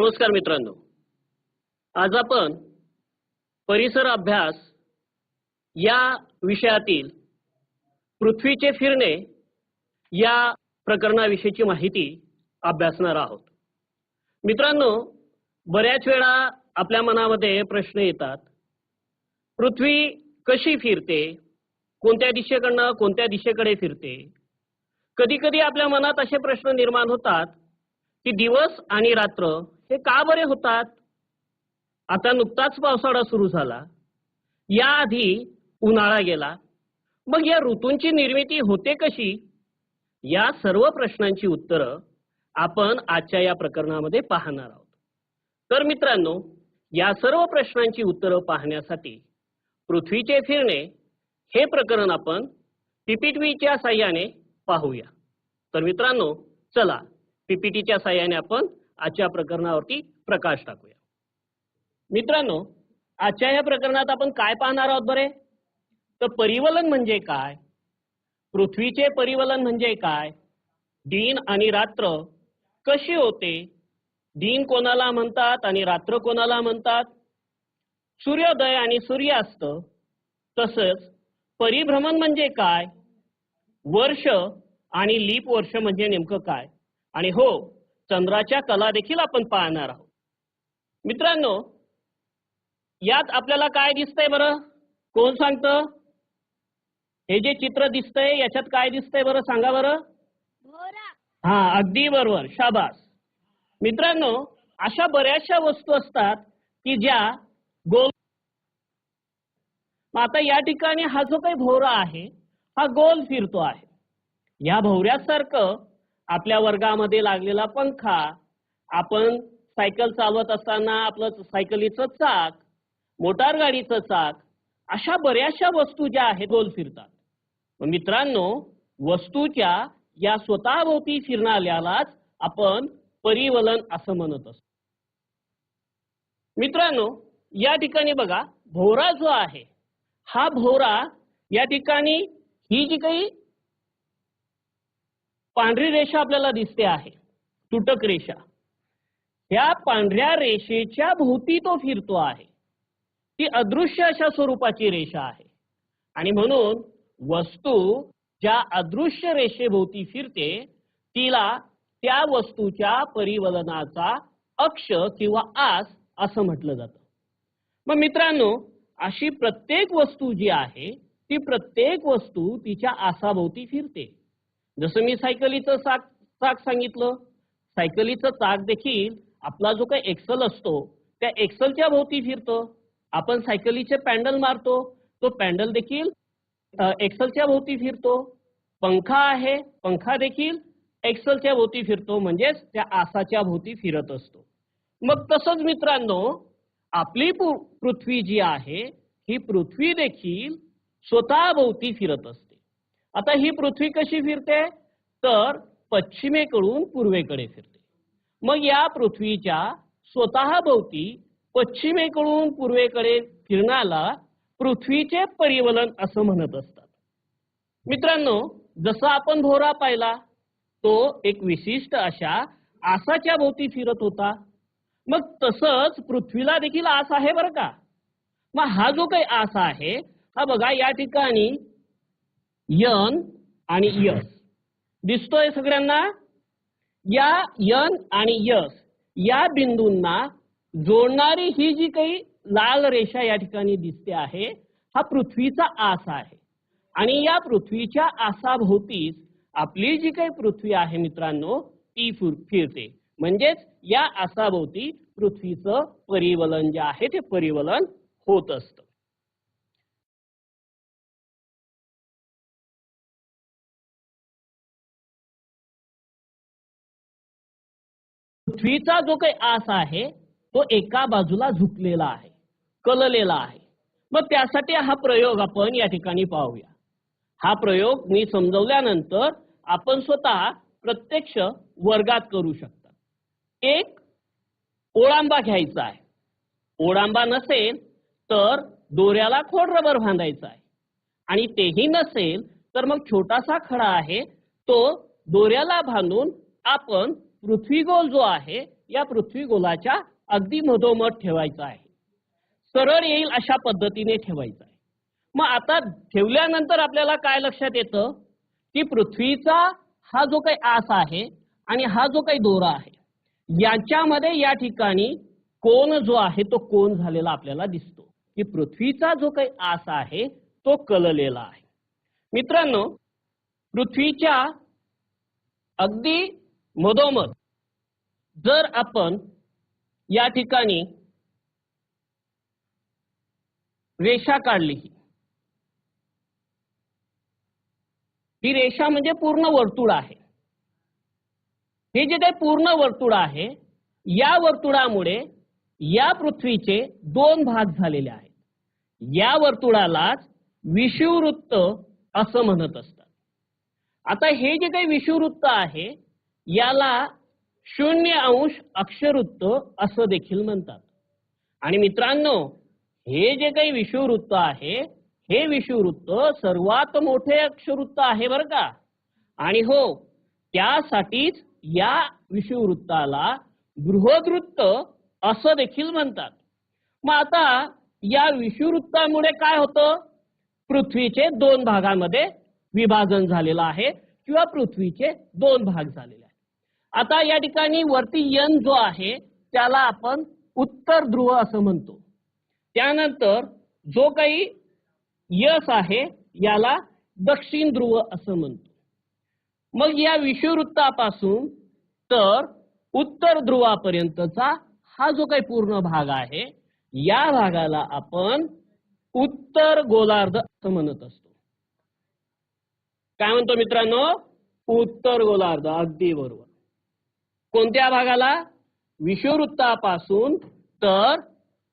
नमस्कार मित्रांनो. आज आपण परिसर अभ्यास या विषयातील पृथ्वीचे फिरणे या प्रकरणाविषयीची माहिती अभ्यासणार आहोत. मित्रांनो बऱ्याच वेळा आपल्या मनामध्ये प्रश्न येतात पृथ्वी कशी फिरते? कोणत्या दिशेकडनं कोणत्या दिशेकडे फिरते? कधी कधी आपल्या मनात असे प्रश्न निर्माण होतात की दिवस आणि रात्र हे का बरे होतात? आता नुकताच पावसाळा सुरू झाला. याआधी उन्हाळा गेला. मग या ऋतूंची निर्मिती होते कशी? या सर्व प्रश्नांची उत्तरं आपण आजच्या या प्रकरणामध्ये पाहणार आहोत. तर मित्रांनो या सर्व प्रश्नांची उत्तरं पाहण्यासाठी पृथ्वीचे फिरणे हे प्रकरण आपण पीपीटीच्या साह्याने पाहूया. तर मित्रांनो चला पीपीटीच्या साह्याने आपण आजच्या प्रकरणावरती प्रकाश टाकूया. मित्रांनो आजच्या या प्रकरणात आपण काय पाहणार आहोत बरे? तर परिवलन म्हणजे काय? पृथ्वीचे परिवलन म्हणजे काय? दिन आणि रात्र कशी होते? दिन कोणाला म्हणतात आणि रात्र कोणाला म्हणतात? सूर्योदय आणि सूर्यास्त तसंच परिभ्रमण म्हणजे काय? वर्ष आणि लीप वर्ष म्हणजे नेमकं काय? आणि हो चंद्राच्या कला देखील आपण पाहणार आहोत. मित्रांनो यात आपल्याला काय दिसतंय बरं? कोण सांगतं? हे जे चित्र दिसतंय याच्यात काय दिसतंय बरं? सांगा बरं. हा अगदी बरोबर. शाबास. मित्रांनो अशा बऱ्याचशा वस्तू असतात की ज्या गोल मग आता या ठिकाणी हा जो काही भोवरा आहे हा गोल फिरतो आहे. या भोवऱ्यासारखं आपल्या वर्गामध्ये लागलेला पंखा आपण सायकल चालवत असताना आपलं सायकलीचं चाक मोटार गाडीचं चाक अशा बऱ्याचशा वस्तू ज्या आहेत गोल फिरतात. मित्रांनो वस्तूच्या या स्वतःभोवती फिरणाऱ्यालाच आपण परिवलन असं म्हणत असतो. मित्रांनो या ठिकाणी बघा भोवरा जो आहे हा भोवरा या ठिकाणी ही जी काही पांढरी रेषा आपल्याला दिसते आहे. तुटक रेषा. ह्या पांढऱ्या रेषेच्या भोवती तो फिरतो आहे. ती अदृश्य अशा स्वरूपाची रेषा आहे. आणि म्हणून वस्तू ज्या अदृश्य रेषेभोवती फिरते तिला त्या वस्तूच्या परिवलनाचा अक्ष किंवा आस असं म्हटलं जातं. मग मित्रांनो अशी प्रत्येक वस्तू जी आहे ती प्रत्येक वस्तू तिच्या आसाभोवती फिरते. जसं मी सायकलीचं चाक चाक सांगितलं सायकलीचं चाक देखील आपला जो काही एक्सल असतो त्या एक्सलच्या भोवती फिरतो. आपण सायकलीचे पॅन्डल मारतो तो पॅन्डल देखील एक्सलच्या भोवती फिरतो. पंखा आहे पंखा देखील एक्सलच्या भोवती फिरतो म्हणजेच त्या आसाच्या भोवती फिरत असतो. मग तसंच मित्रांनो आपली पृथ्वी जी आहे ही पृथ्वी देखील स्वतःभोवती फिरत असते. आता ही पृथ्वी कशी फिरते? तर पश्चिमेकडून पूर्वेकडे फिरते. मग या पृथ्वीच्या स्वतःभोवती पश्चिमेकडून पूर्वेकडे फिरण्याला पृथ्वीचे परिवलन असं म्हणत असतात. मित्रांनो जसा आपण भोरा पाहिला तो एक विशिष्ट अशा आसाच्या भोवती फिरत होता. मग तसंच पृथ्वीला देखील आस आहे बरं का? मग हा जो काही आसा आहे हा बघा या ठिकाणी यन आणि यस. दिसतोय सगळ्यांना? या यन आणि यस या बिंदूंना जोडणारी ही जी काही लाल रेषा या ठिकाणी दिसते आहे हा पृथ्वीचा आस आहे. आणि या पृथ्वीच्या आसाभोवतीच आपली जी काही पृथ्वी आहे मित्रांनो ती फिर- फिरते. म्हणजेच या आसाभोवती पृथ्वीचं परिवलन जे आहे ते परिवलन होत असतं. पृथ्वीचा जो काही आस आहे तो एका बाजूला झुकलेला आहे कललेला आहे. मग त्यासाठी हा प्रयोग आपण या ठिकाणी पाहूया. हा प्रयोग मी समजवल्यानंतर आपण स्वतः प्रत्यक्ष वर्गात करू शकता. एक ओळांबा घ्यायचा आहे. ओळांबा नसेल तर दोऱ्याला खोड रबर बांधायचा आहे. आणि तेही नसेल तर मग छोटासा खडा आहे तो दोऱ्याला बांधून आपण पृथ्वीगोल जो आहे या पृथ्वीगोलाच्या अगदी मधोमध ठेवायचा आहे. सरळ येईल अशा पद्धतीने ठेवायचा आहे. मग आता ठेवल्यानंतर आपल्याला काय लक्षात येतं? की पृथ्वीचा हा जो काही आस आहे आणि हा जो काही दोरा आहे याच्यामध्ये या ठिकाणी कोण जो आहे तो कोण झालेला आपल्याला दिसतो. की पृथ्वीचा जो काही आस आहे तो कललेला आहे. मित्रांनो पृथ्वीच्या अगदी मधोमध. जर आपण या ठिकाणी रेषा काढली ही रेषा म्हणजे पूर्ण वर्तुळ आहे. हे जे काही पूर्ण वर्तुळ आहे या वर्तुळामुळे या पृथ्वीचे दोन भाग झालेले आहेत. या वर्तुळालाच विषुववृत्त असं म्हणत असतात. आता हे जे काही विषुववृत्त आहे याला शून्य अंश अक्षरवृत्त असं देखील म्हणतात. आणि मित्रांनो हे जे काही विषुववृत्त आहे हे विषुववृत्त सर्वात मोठे अक्षरवृत्त आहे बरं का? आणि हो त्यासाठीच या विषुववृत्ताला बृहदवृत्त असं देखील म्हणतात. मग आता या विषुववृत्तामुळे काय होतं? पृथ्वीचे दोन भागामध्ये विभाजन झालेलं आहे किंवा पृथ्वीचे दोन भाग झालेले आहेत. आता या ठिकाणी वरती यन जो आहे त्याला आपण उत्तर ध्रुव असं म्हणतो. त्यानंतर जो काही यस आहे याला दक्षिण ध्रुव असं म्हणतो. मग या विषुववृत्तापासून तर उत्तर ध्रुवापर्यंतचा हा जो काही पूर्ण भाग आहे या भागाला आपण उत्तर गोलार्ध असं म्हणत असतो. काय म्हणतो मित्रांनो? उत्तर गोलार्ध अगदी बरोबर. कोणत्या भागाला? विषुववृत्तापासून तर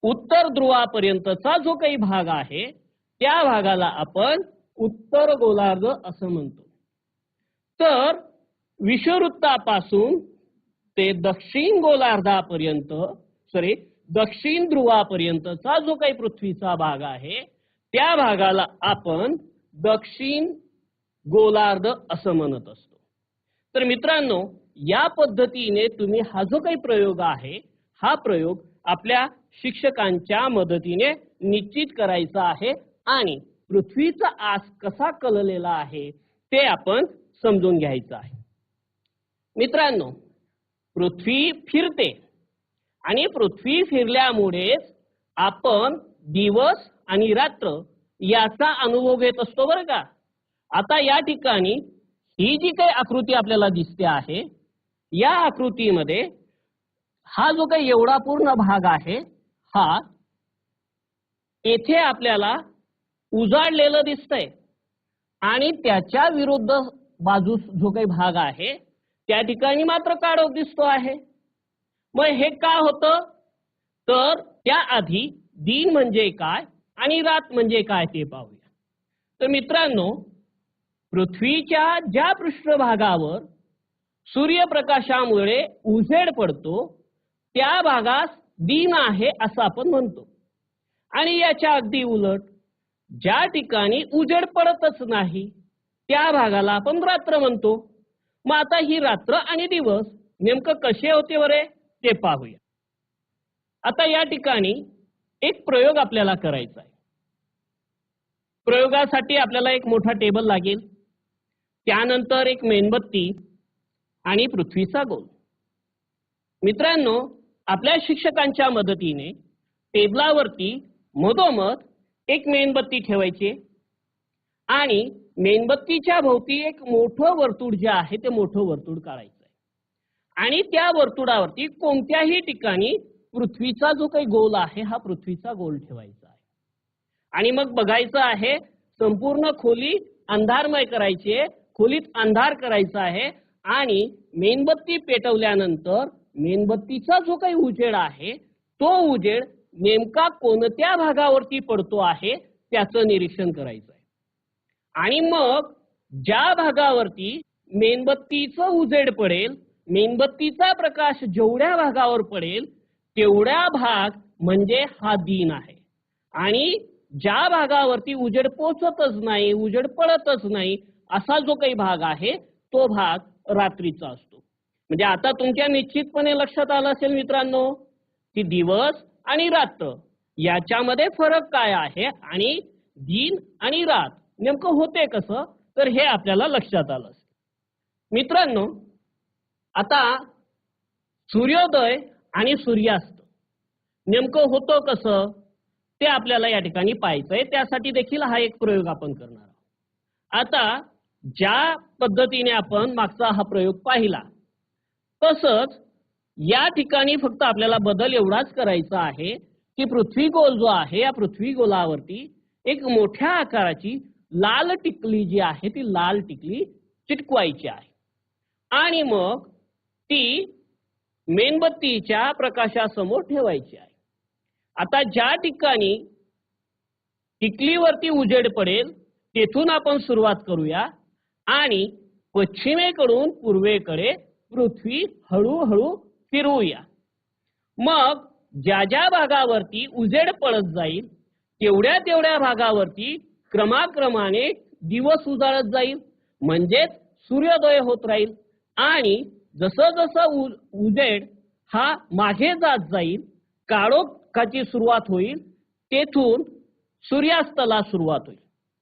उत्तर ध्रुवापर्यंतचा जो काही भाग आहे त्या भागाला आपण उत्तर गोलार्ध असं म्हणतो. तर विषुववृत्तापासून ते दक्षिण गोलार्धापर्यंत सॉरी दक्षिण ध्रुवापर्यंतचा जो काही पृथ्वीचा भाग आहे त्या भागाला आपण दक्षिण गोलार्ध असं म्हणत असतो. तर मित्रांनो या पद्धतीने तुम्ही हा जो काही प्रयोग आहे हा प्रयोग आपल्या शिक्षकांच्या मदतीने निश्चित करायचा आहे आणि पृथ्वीचा आस कसा कललेला आहे ते आपण समजून घ्यायचं आहे. मित्रांनो पृथ्वी फिरते आणि पृथ्वी फिरल्यामुळेच आपण दिवस आणि रात्र याचा अनुभव घेत असतो बरं का? आता या ठिकाणी ही जी काही आकृती आपल्याला दिसते आहे या आकृतीमध्ये हा जो काही एवढा पूर्ण भाग आहे हा येथे आपल्याला उजाडलेलं दिसतंय. आणि त्याच्या विरुद्ध बाजूस जो काही भाग आहे त्या ठिकाणी मात्र काळोख दिसतो आहे. मग हे का होतं? तर त्याआधी दिन म्हणजे काय आणि रात म्हणजे काय ते पाहूया. तर मित्रांनो पृथ्वीच्या ज्या पृष्ठभागावर सूर्यप्रकाशामुळे उजेड पडतो त्या भागास दिन आहे असं आपण म्हणतो. आणि याच्या अगदी उलट ज्या ठिकाणी उजेड पडतच नाही त्या भागाला आपण रात्र म्हणतो. मग आता ही रात्र आणि दिवस नेमकं कसे होते बरे ते पाहूया. आता या ठिकाणी एक प्रयोग आपल्याला करायचा आहे. प्रयोगासाठी आपल्याला एक मोठा टेबल लागेल. त्यानंतर एक मेणबत्ती आणि पृथ्वीचा गोल. मित्रांनो आपल्या शिक्षकांच्या मदतीने टेबलावरती मधोमध एक मेणबत्ती ठेवायची आणि मेणबत्तीच्या भोवती एक मोठं वर्तुळ जे आहे ते मोठं वर्तुळ काढायचं आहे. आणि त्या वर्तुळावरती कोणत्याही ठिकाणी पृथ्वीचा जो काही गोल आहे हा पृथ्वीचा गोल ठेवायचा आहे. आणि मग बघायचं आहे संपूर्ण खोली अंधारमय करायची आहे खोलीत अंधार करायचा आहे आणि मेणबत्ती पेटवल्यानंतर मेणबत्तीचा जो काही उजेड आहे तो उजेड नेमका कोणत्या भागावरती पडतो आहे त्याचं निरीक्षण करायचं आहे. आणि मग ज्या भागावरती मेणबत्तीचं उजेड पडेल मेणबत्तीचा प्रकाश जेवढ्या भागावर पडेल तेवढ्या भाग म्हणजे हा दिन आहे. आणि ज्या भागावरती उजेड पोचतच नाही उजेड पडतच नाही असा जो काही भाग आहे तो भाग रात्रीचा असतो. म्हणजे आता तुमच्या निश्चितपणे लक्षात आलं असेल मित्रांनो की दिवस आणि रात्र याच्यामध्ये फरक काय आहे आणि दिन आणि रात नेमकं होते कसं? तर हे आपल्याला लक्षात आलं असेल. मित्रांनो आता सूर्योदय आणि सूर्यास्त नेमकं होतं कसं? ते आपल्याला या ठिकाणी पाहायचंय. त्यासाठी देखील हा एक प्रयोग आपण करणार आहोत. आता ज्या पद्धतीने आपण मागचा हा प्रयोग पाहिला तसंच या ठिकाणी फक्त आपल्याला बदल एवढाच करायचा आहे की पृथ्वी गोल जो आहे या पृथ्वी गोलावरती एक मोठ्या आकाराची लाल टिकली जी आहे ती लाल टिकली चिटकवायची आहे. आणि मग ती मेणबत्तीच्या प्रकाशासमोर ठेवायची आहे. आता ज्या ठिकाणी टिकलीवरती उजेड पडेल तेथून आपण सुरुवात करूया. आणि पश्चिमेकडून पूर्वेकडे पृथ्वी हळूहळू फिरवूया. मग ज्या ज्या भागावरती उजेड पडत जाईल तेवढ्या तेवढ्या भागावरती क्रमाक्रमाने दिवस उजाळत जाईल म्हणजेच सूर्योदय होत राहील. आणि जसं जसं उजेड हा मागे जात जाईल काळोखाची सुरुवात होईल तेथून सूर्यास्ताला सुरुवात होईल.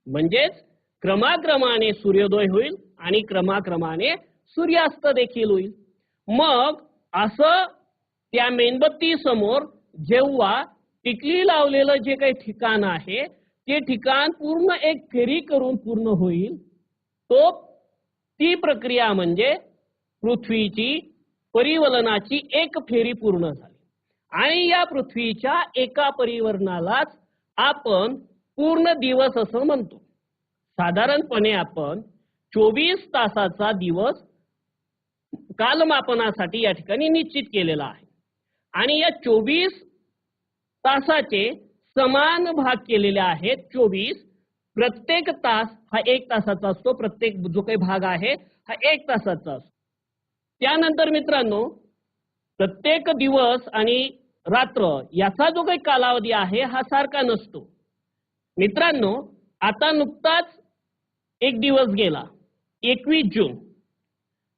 म्हणजेच क्रमाक्रमाने सूर्योदय होईल आणि क्रमाक्रमाने सूर्यास्त देखील होईल. मग असं त्या मेणबत्ती समोर जेव्हा टिकली लावलेलं जे काही ठिकाण आहे ते ठिकाण पूर्ण एक फेरी करून पूर्ण होईल. तो ती प्रक्रिया म्हणजे पृथ्वीची परिवलनाची एक फेरी पूर्ण झाली. आणि या पृथ्वीच्या एका परिवर्णालाच आपण पूर्ण दिवस असं म्हणतो. साधारणपणे आपण चोवीस तासाचा दिवस कालमापनासाठी या ठिकाणी निश्चित केलेला आहे. आणि या चोवीस तासाचे समान भाग केलेले आहेत चोवीस. प्रत्येक तास हा एक तासाचा असतो. प्रत्येक जो काही भाग आहे हा एक तासाचा असतो. त्यानंतर मित्रांनो प्रत्येक दिवस आणि रात्र याचा जो काही कालावधी आहे हा सारखा नसतो. मित्रांनो आता नुकताच एक दिवस गेला. एकवीस जून.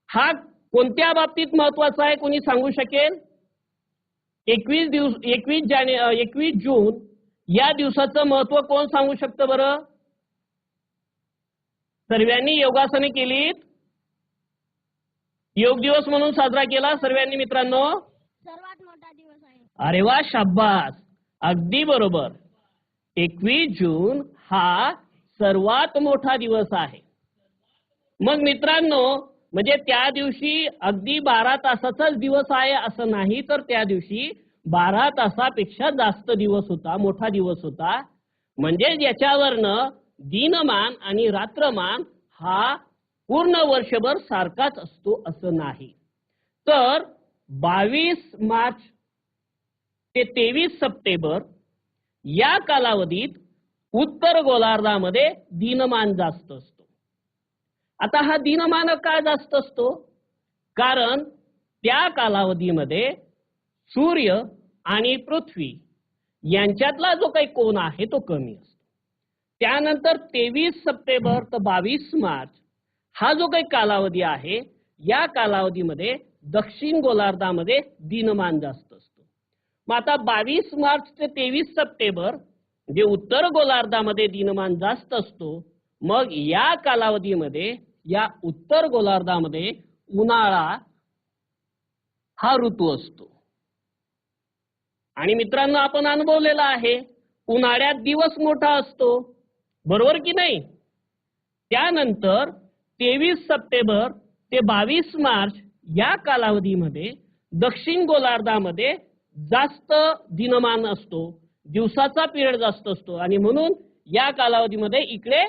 हा कोणत्या बाबतीत महत्त्वाचा आहे कोणी सांगू शकेल? एकवीस दिवस एकवीस जाने एकवीस जून या दिवसाचं महत्त्व कोण सांगू शकतं बरं? सर्वांनी योगासने केलीत. योग दिवस म्हणून साजरा केला सर्वांनी मित्रांनो. सर्वात मोठा दिवस आहे. अरे वा शाब्बास. अगदी बरोबर. एकवीस जून हा सर्वात मोठा दिवस आहे. मग मित्रांनो म्हणजे त्या दिवशी अगदी बारा तासाचाच दिवस आहे असं नाही तर त्या दिवशी बारा तासापेक्षा जास्त दिवस होता मोठा दिवस होता. म्हणजे याच्यावरनं दिनमान आणि रात्रमान हा पूर्ण वर्षभर सारखाच असतो असं नाही. तर बावीस मार्च ते तेवीस सप्टेंबर या कालावधीत उत्तर गोलार्धामध्ये दिनमान जास्त असतो. आता हा दिनमान का जास्त असतो? कारण त्या कालावधीमध्ये सूर्य आणि पृथ्वी यांच्यातला जो काही कोण आहे तो कमी असतो. त्यानंतर तेवीस सप्टेंबर तर बावीस मार्च हा जो काही कालावधी आहे या कालावधीमध्ये दक्षिण गोलार्धामध्ये दिनमान जास्त असतो. मग आता बावीस मार्च ते तेवीस सप्टेंबर जे उत्तर गोलार्धामध्ये दिनमान जास्त असतो मग या कालावधीमध्ये या उत्तर गोलार्धामध्ये उन्हाळा हा ऋतू असतो. आणि मित्रांनो आपण अनुभवलेला आहे उन्हाळ्यात दिवस मोठा असतो. बरोबर की नाही? त्यानंतर तेवीस सप्टेंबर ते बावीस मार्च या कालावधीमध्ये दक्षिण गोलार्धामध्ये जास्त दिनमान असतो. दिवसाचा पिरियड जास्त असतो. आणि म्हणून या कालावधीमध्ये इकडे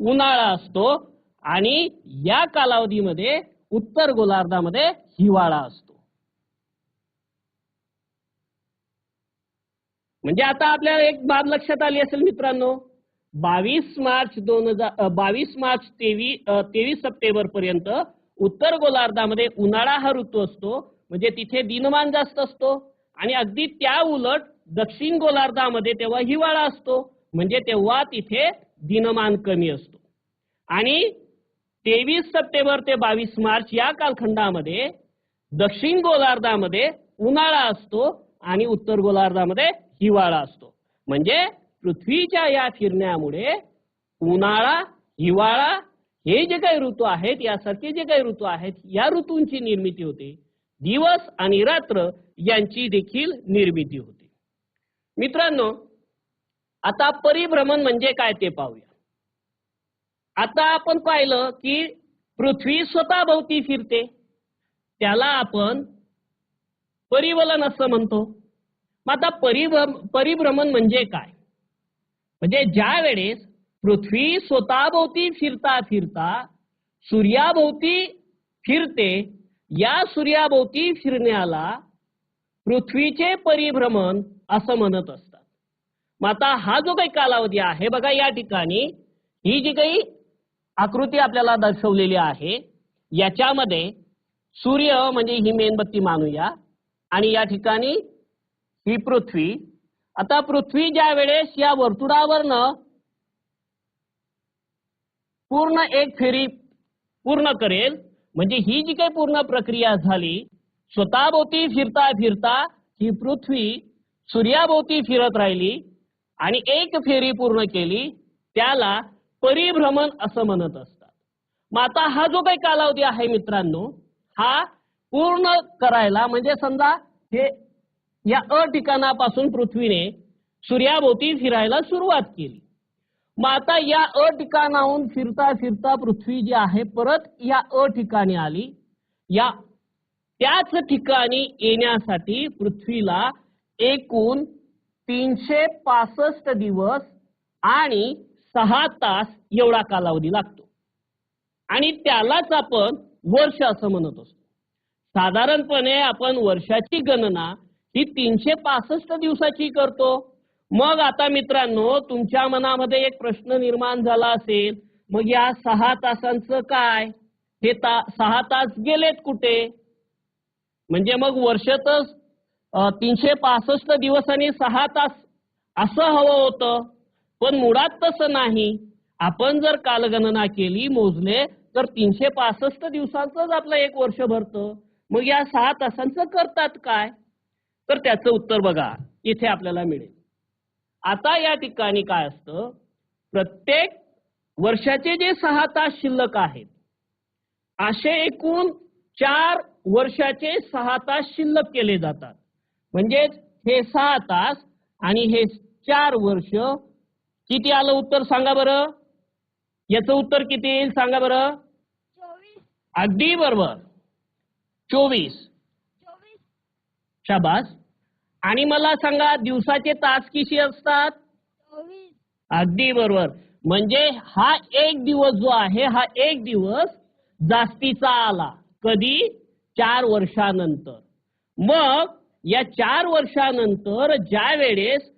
उन्हाळा असतो आणि या कालावधीमध्ये उत्तर गोलार्धामध्ये हिवाळा असतो. म्हणजे आता आपल्याला एक बाब लक्षात आली असेल मित्रांनो बावीस मार्च दोन हजार बावीस मार्च तेवीस तेवीस सप्टेंबर पर्यंत उत्तर गोलार्धामध्ये उन्हाळा हा ऋतू असतो. म्हणजे तिथे दिनमान जास्त असतो. आणि अगदी त्या उलट दक्षिण गोलार्धामध्ये तेव्हा हिवाळा असतो. म्हणजे तेव्हा तिथे दिनमान कमी असतो. आणि तेवीस सप्टेंबर ते बावीस मार्च या कालखंडामध्ये दक्षिण गोलार्धामध्ये उन्हाळा असतो आणि उत्तर गोलार्धामध्ये हिवाळा असतो. म्हणजे पृथ्वीच्या या फिरण्यामुळे उन्हाळा हिवाळा हे जे काही ऋतू आहेत यासारखे जे काही ऋतू आहेत या ऋतूंची निर्मिती होते. दिवस आणि रात्र यांची देखील निर्मिती होते. मित्रांनो आता परिभ्रमण म्हणजे काय ते पाहूया. आता आपण पाहिलं की पृथ्वी स्वतःभोवती फिरते. त्याला आपण परिवलन असं म्हणतो. मग आता परिभ्रम परिभ्रमण म्हणजे काय? म्हणजे ज्या वेळेस पृथ्वी स्वतःभोवती फिरता फिरता सूर्याभोवती फिरते या सूर्याभोवती फिरण्याला पृथ्वीचे परिभ्रमण असं म्हणत असतात. मग आता हा जो काही कालावधी आहे बघा या ठिकाणी ही जी काही आकृती आपल्याला दर्शवलेली आहे याच्यामध्ये सूर्य म्हणजे ही मेणबत्ती मानूया आणि या ठिकाणी ही पृथ्वी. आता पृथ्वी ज्या वेळेस या वर्तुळावरनं पूर्ण एक फेरी पूर्ण करेल म्हणजे ही जी काही पूर्ण प्रक्रिया झाली स्वतःभोवती फिरता फिरता ही पृथ्वी सूर्याभोवती फिरत राहिली आणि एक फेरी पूर्ण केली त्याला परिभ्रमण असं म्हणत असतात. मग आता हा जो काही कालावधी आहे मित्रांनो हा पूर्ण करायला म्हणजे समजा हे या अ ठिकाणापासून पृथ्वीने सूर्याभोवती फिरायला सुरुवात केली. मग आता या अ ठिकाणाहून फिरता फिरता पृथ्वी जी आहे परत या अ ठिकाणी आली. या त्याच ठिकाणी येण्यासाठी पृथ्वीला एकूण तीनशे पासष्ट दिवस आणि सहा तास एवढा कालावधी लागतो. आणि त्यालाच आपण वर्ष असं म्हणत असतो. साधारणपणे आपण वर्षाची गणना ही तीनशे पासष्ट दिवसाची करतो. मग आता मित्रांनो तुमच्या मनामध्ये एक प्रश्न निर्माण झाला असेल मग या सहा तासांचं काय? हे ता सहा तास गेलेत कुठे? म्हणजे मग वर्षातच तीनशे पासष्ट दिवसांनी सहा तास असं हवं होतं. पण मुळात तसं नाही. आपण जर कालगणना केली मोजले तर तीनशे पासष्ट दिवसांचंच आपलं एक वर्ष भरतं. मग या सहा तासांचं करतात काय? तर त्याचं उत्तर बघा. इथे आपल्याला मिळेल. आता या ठिकाणी काय असतं? प्रत्येक वर्षाचे जे सहा तास शिल्लक आहेत असे एकूण चार वर्षाचे सहा तास शिल्लक केले जातात. म्हणजेच हे सहा तास आणि हे चार वर्ष किती आलं उत्तर सांगा बरं? याचं उत्तर किती येईल सांगा बरं? अगदी बरोबर. चोवीस. शाबास. आणि मला सांगा दिवसाचे तास किती असतात? अगदी बरोबर. म्हणजे हा एक दिवस जो आहे हा एक दिवस जास्तीचा आला. कधी? चार वर्षानंतर. मग या चार वर्षानंतर ज्या वेळेस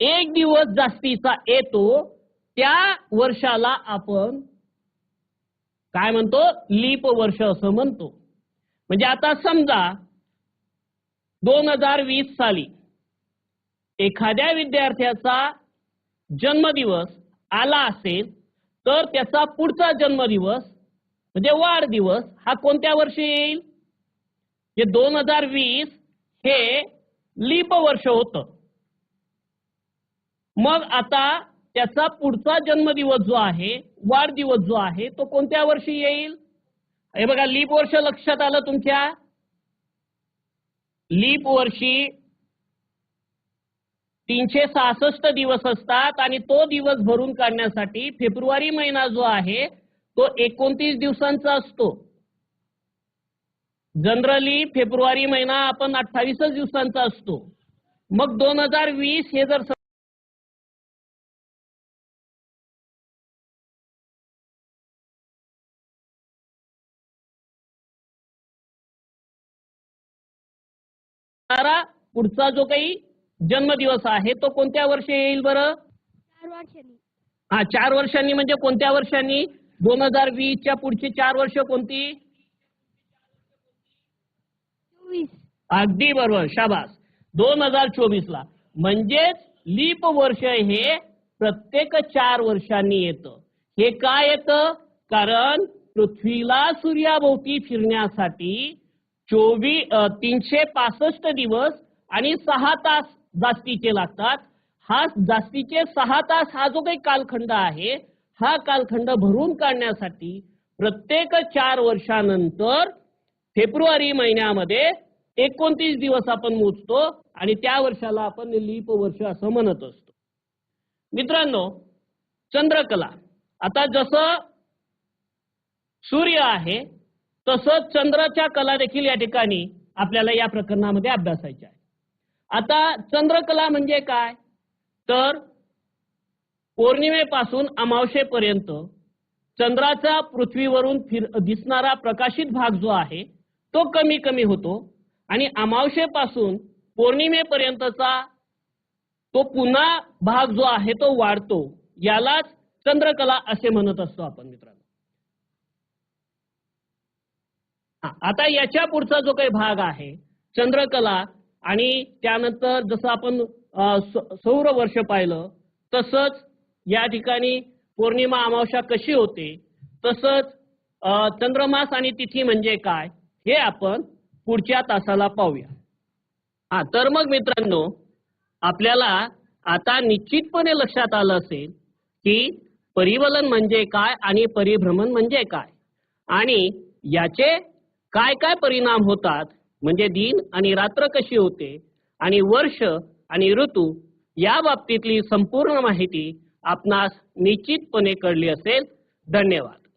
एक दिवस जास्तीचा येतो त्या वर्षाला आपण काय म्हणतो? लीप वर्ष असं म्हणतो. म्हणजे आता समजा दोन हजार वीस साली एखाद्या विद्यार्थ्याचा जन्मदिवस आला असेल तर त्याचा पुढचा जन्मदिवस म्हणजे वाढदिवस हा कोणत्या वर्षी येईल? हे दोन हजार वीस हे लीप वर्ष होतं. मग आता त्याचा पुढचा जन्मदिवस जो आहे वाढदिवस जो आहे तो कोणत्या वर्षी येईल? हे बघा लीप वर्ष लक्षात आलं तुमच्या? लीप वर्षी तीनशे सहासष्ट दिवस असतात आणि तो दिवस भरून काढण्यासाठी फेब्रुवारी महिना जो आहे तो एकोणतीस दिवसांचा असतो. जनरली फेब्रुवारी महिना आपण अठ्ठावीसच दिवसांचा असतो. मग दोन हजार वीस हे जर येणारा पुढचा जो काही जन्मदिवस आहे तो कोणत्या वर्षी येईल बरं? चार वर्षांनी. हा चार वर्षांनी म्हणजे कोणत्या वर्षांनी? दोन हजार वीसच्या पुढची चार वर्ष कोणती? अगदी बरोबर शाबास. दोन हजार चोवीस ला म्हणजेच लीप वर्ष हे प्रत्येक चार वर्षांनी येतं. हे काय येतं? कारण पृथ्वीला सूर्याभोवती फिरण्यासाठी चोवीस तीनशे पासष्ट दिवस आणि सहा तास जास्तीचे लागतात. हा जास्तीचे सहा तास हा जो काही कालखंड आहे हा कालखंड भरून काढण्यासाठी प्रत्येक चार वर्षानंतर फेब्रुवारी महिन्यामध्ये एकोणतीस दिवस आपण मोजतो आणि त्या वर्षाला आपण लीप वर्ष असं म्हणत असतो. मित्रांनो चंद्रकला. आता जसं सूर्य आहे तसंच चंद्राच्या कला देखील या ठिकाणी आपल्याला या प्रकरणामध्ये अभ्यासायच्या आहे. आता चंद्रकला म्हणजे काय? तर पौर्णिमेपासून अमावशेपर्यंत चंद्राचा पृथ्वीवरून फिर दिसणारा प्रकाशित भाग जो आहे तो कमी कमी होतो आणि अमावशेपासून पौर्णिमेपर्यंतचा तो पुन्हा भाग जो आहे तो वाढतो. यालाच चंद्रकला असे म्हणत असतो आपण मित्रांनो हा, आता याच्या पुढचा जो काही भाग आहे चंद्रकला आणि त्यानंतर जसं आपण सौर वर्ष पाहिलं तसंच या ठिकाणी पौर्णिमा अमावस्या कशी होते तसंच चंद्रमास आणि तिथी म्हणजे काय हे आपण पुढच्या तासाला पाहूया. हा तर मग मित्रांनो आपल्याला आता निश्चितपणे लक्षात आलं असेल की परिवलन म्हणजे काय आणि परिभ्रमण म्हणजे काय आणि याचे काय काय परिणाम होतात? म्हणजे दिन आणि रात्र कशी होते? आणि वर्ष आणि ऋतू या बाबतीतली संपूर्ण माहिती आपणास निश्चितपणे कळली असेल. धन्यवाद.